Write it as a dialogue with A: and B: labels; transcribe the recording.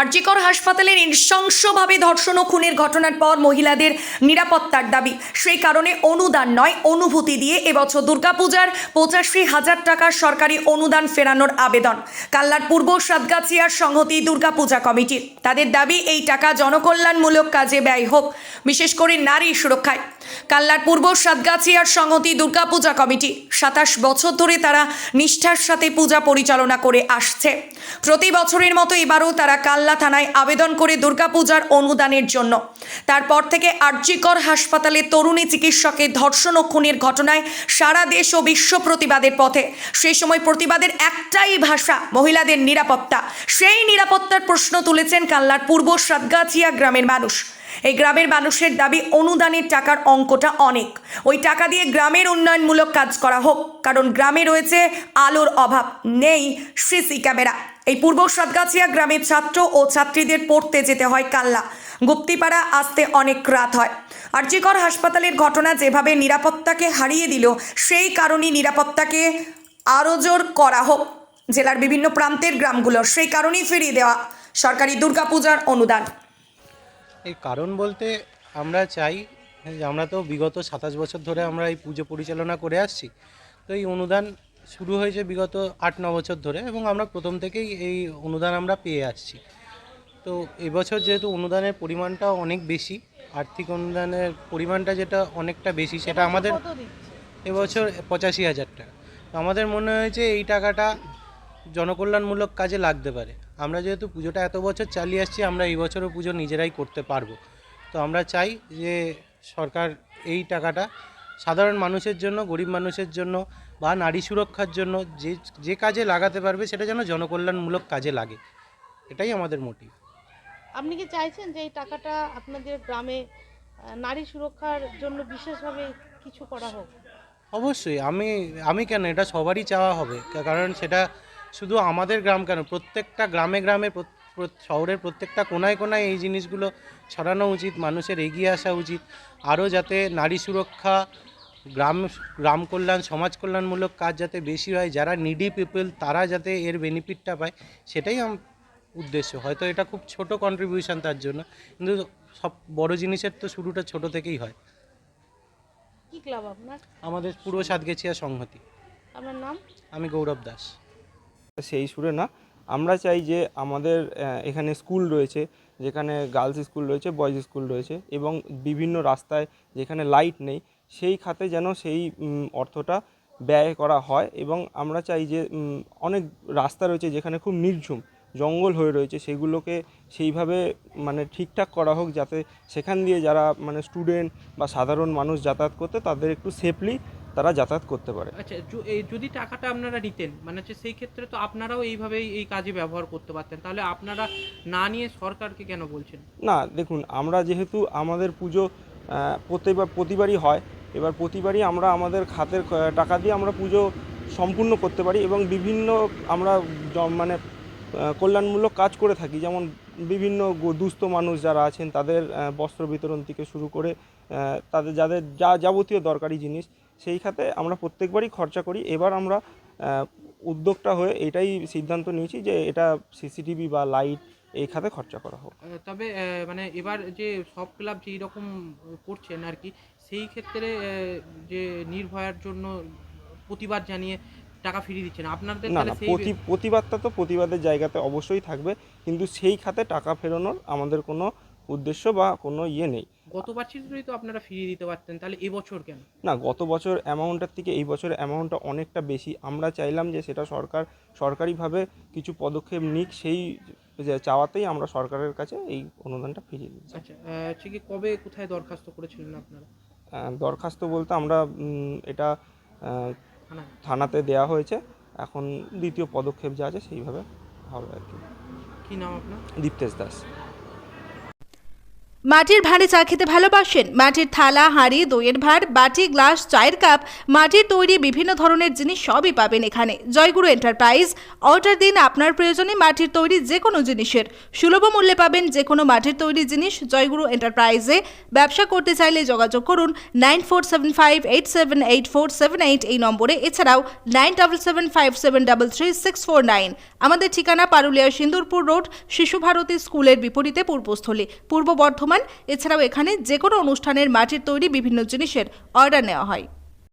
A: আরজিকর হাসপাতালের নৃশংসভাবে ধর্ষণ ও খুনের ঘটনার পর মহিলাদের নিরাপত্তার দাবি। সেই কারণে অনুদান নয়, অনুভূতি দিয়ে এবছর দুর্গাপূজার পঁচাশি হাজার টাকার সরকারি অনুদান ফেরানোর আবেদন। কাল্লার পূর্ব সাতগাছিয়ার সংহতি দুর্গাপূজা কমিটি। তাদের দাবি, এই টাকা জনকল্যাণমূলক কাজে ব্যয় হোক, বিশেষ করে নারী সুরক্ষায়। কাল্লার পূর্ব সাতগাছিয়ার সংহতি দুর্গাপূজা কমিটি। সাতাশ বছর ধরে তারা নিষ্ঠার সাথে পূজা পরিচালনা করে আসছে। প্রতি বছরের মতো এবারও তারা কাল্লা থানায় আবেদন করে দুর্গাপূজার অনুদানের জন্য। তারপর থেকে আরজিকর হাসপাতালে তরুণী চিকিৎসকের ধর্ষণ ও খুনের ঘটনায় সারা দেশ ও বিশ্ব প্রতিবাদের পথে। সেই সময় প্রতিবাদের একটাই ভাষা, মহিলাদের নিরাপত্তা। সেই নিরাপত্তার প্রশ্ন তুলেছেন কাল্লার পূর্ব সাতগাছিয়া গ্রামের মানুষ। এই গ্রামের মানুষের দাবি অনুদানের টাকার অঙ্কটা অনেক। ওই টাকা দিয়ে গ্রামের উন্নয়নমূলক কাজ করা হোক, কারণ গ্রামে রয়েছে আলোর অভাব। নেই সিসি ক্যামেরা। এই পূর্ব সাতগাছিয়া গ্রামের ছাত্র ও ছাত্রীদের পড়তে যেতে হয় কাল্লা। গুপ্তিপাড়া আসতে অনেক রাত হয়। আরজিকর হাসপাতালের ঘটনা যেভাবে নিরাপত্তাকে হারিয়ে দিল, সেই কারণেই নিরাপত্তাকে আরও জোর করা হোক। জেলার বিভিন্ন প্রান্তের গ্রামগুলোর সেই কারণেই ফিরিয়ে দেওয়া। সরকারি দুর্গাপূজার অনুদান।
B: এর কারণ বলতে আমরা চাই যে আমরা তো বিগত সাতাশ বছর ধরে আমরা এই পুজো পরিচালনা করে আসছি। তো এই অনুদান শুরু হয়েছে বিগত আট ন বছর ধরে এবং আমরা প্রথম থেকেই এই অনুদান আমরা পেয়ে আসছি। তো এবছর যেহেতু অনুদানের পরিমাণটা অনেক বেশি আর্থিক অনুদানের পরিমাণটা যেটা অনেকটা বেশি সেটা আমাদের এবছর পঁচাশি হাজার টাকা। তো আমাদের মনে হয়েছে এই টাকাটা জনকল্যাণমূলক কাজে লাগতে পারে। আমরা যেহেতু পুজোটা এত বছর চালিয়ে আসছি আমরা এই বছরও পুজো নিজেরাই করতে পারব। তো আমরা চাই যে সরকার এই টাকাটা সাধারণ মানুষের জন্য গরিব মানুষের জন্য বা নারী সুরক্ষার জন্য যে যে কাজে লাগাতে পারবে সেটা যেন জনকল্যাণমূলক কাজে লাগে। এটাই আমাদের মোটিভ
C: আপনি কি চাইছেন যে এই টাকাটা আপনাদের গ্রামে নারী সুরক্ষার জন্য বিশেষভাবে কিছু করা হোক?
B: অবশ্যই। আমি আমি কেন? এটা সবারই চাওয়া হবে। কারণ সেটা শুধু আমাদের গ্রাম কেন? প্রত্যেকটা গ্রামে গ্রামে শহরের প্রত্যেকটা কোনায় কোনায় এই জিনিসগুলো ছড়ানো উচিত মানুষের এগিয়ে আসা উচিত। আরও যাতে নারী সুরক্ষা গ্রাম গ্রাম কল্যাণ সমাজ কল্যাণমূলক কাজ যাতে বেশি হয় যারা নিডি পিপল তারা যাতে এর বেনিফিটটা পায় সেটাই উদ্দেশ্য। হয়তো এটা খুব ছোট কন্ট্রিবিউশন তার জন্য কিন্তু সব বড় জিনিসের তো শুরুটা ছোট থেকেই হয়।
C: কি ক্লাব আপনার?
B: আমাদের পুরো সাতগেছিয়া সংহতি।
C: আপনার নাম?
B: আমি গৌরব দাস।
D: সেই সুরে না। আমরা চাই যে আমাদের এখানে স্কুল রয়েছে, যেখানে গার্লস স্কুল রয়েছে, বয়েজ স্কুল রয়েছে এবং বিভিন্ন রাস্তায় যেখানে লাইট নেই, সেই খাতে যেন সেই অর্থটা ব্যয় করা হয় এবং আমরা চাই যে অনেক রাস্তা রয়েছে যেখানে খুব নির্ঝুম, জঙ্গল হয়ে রয়েছে, সেগুলোকে সেইভাবে মানে ঠিকঠাক করা হোক যাতে সেখান দিয়ে যারা মানে স্টুডেন্ট বা সাধারণ মানুষ যাতায়াত করতে তাদের একটু সেফলি তারা যাতায়াত করতে পারে।
E: আচ্ছা এই যদি টাকাটা আপনারা নিতেন মানে হচ্ছে সেই ক্ষেত্রে তো আপনারাও এইভাবেই এই কাজে ব্যবহার করতে পারতেন। তাহলে আপনারা না নিয়ে সরকারকে কেন বলছেন?
D: না দেখুন আমরা যেহেতু আমাদের পুজো প্রতিবার প্রতিবারই হয়। এবার প্রতিবারই আমরা আমাদের খাতের টাকা দিয়ে আমরা পুজো সম্পূর্ণ করতে পারি এবং বিভিন্ন আমরা মানে কল্যাণমূলক কাজ করে থাকি। যেমন বিভিন্ন দুস্থ মানুষ যারা আছেন তাদের বস্ত্র বিতরণ থেকে শুরু করে তাদের যাদের যা যাবতীয় দরকারি জিনিস সেই খাতে আমরা প্রত্যেকবারই খরচা করি। এবার আমরা উদ্যোগটা হয়ে এটাই সিদ্ধান্ত নিয়েছি যে এটা সিসিটিভি বা লাইট এই খাতে খরচা করা হোক।
E: তবে মানে এবার যে সব ক্লাব যেই রকম করছেন আর কি সেই ক্ষেত্রে যে নির্ভয়ার জন্য প্রতিবাদ জানিয়ে টাকা ফিরিয়ে দিচ্ছেন আপনাদের
D: না প্রতি প্রতিবাদটা তো প্রতিবাদের জায়গাতে অবশ্যই থাকবে। কিন্তু সেই খাতে টাকা ফেরানোর আমাদের কোনো উদ্দেশ্য বা কোনো ইয়ে নেই।
E: গত বছরই তো আপনারা ফিরিয়ে দিতে পারতেন তাহলে এবছর কেন?
D: না গত বছর অ্যামাউন্টটার থেকে এই বছর অ্যামাউন্টটা অনেকটা বেশি। আমরা চাইলাম যে সেটা সরকার সরকারিভাবে কিছু পদক্ষেপ নিক সেই চাওয়াতেই আমরা সরকারের কাছে এই অনুদানটা ফিরিয়ে দিচ্ছি
E: আচ্ছা আহ, হচ্ছে কি কবে কোথায় দরখাস্ত করেছিলেন আপনারা?
D: দরখাস্ত বলতে আমরা এটা থানাতে দেওয়া হয়েছে। এখন দ্বিতীয় পদক্ষেপ যা আছে সেইভাবে হবে আর কি।
E: কি নাম আপনার?
D: দীপ্তেশ দাস।
F: মাটির ভাঁড়ে চা খেতে ভালোবাসেন। মাটির থালা, হাঁড়ি, দইয়ের ভাঁড়, বাটি, গ্লাস, চায়ের কাপ, মাটির তৈরি বিভিন্ন ধরনের জিনিস সবই পাবেন এখানে। জয়গুরু এন্টারপ্রাইজ, অর্ডার দিন আপনার প্রয়োজনে মাটির তৈরি যে কোনো জিনিসের। সুলভ মূল্যে পাবেন যে কোনো মাটির তৈরি জিনিস জয়গুরু এন্টারপ্রাইজে। ব্যবসা করতে চাইলে যোগাযোগ করুন nine four seven five eight seven eight four seven eight এই নম্বরে। এছাড়াও nine double seven five seven double three six four nine. আমাদের ঠিকানা পারুলিয়া সিন্দুরপুর রোড, শিশু ভারতী স্কুলের বিপরীতে পূর্বস্থলী। পূর্ব বর্ধমান এছাড়াও এখানে যে কোনো অনুষ্ঠানের মাটির তৈরি বিভিন্ন জিনিসের অর্ডার নেওয়া হয়।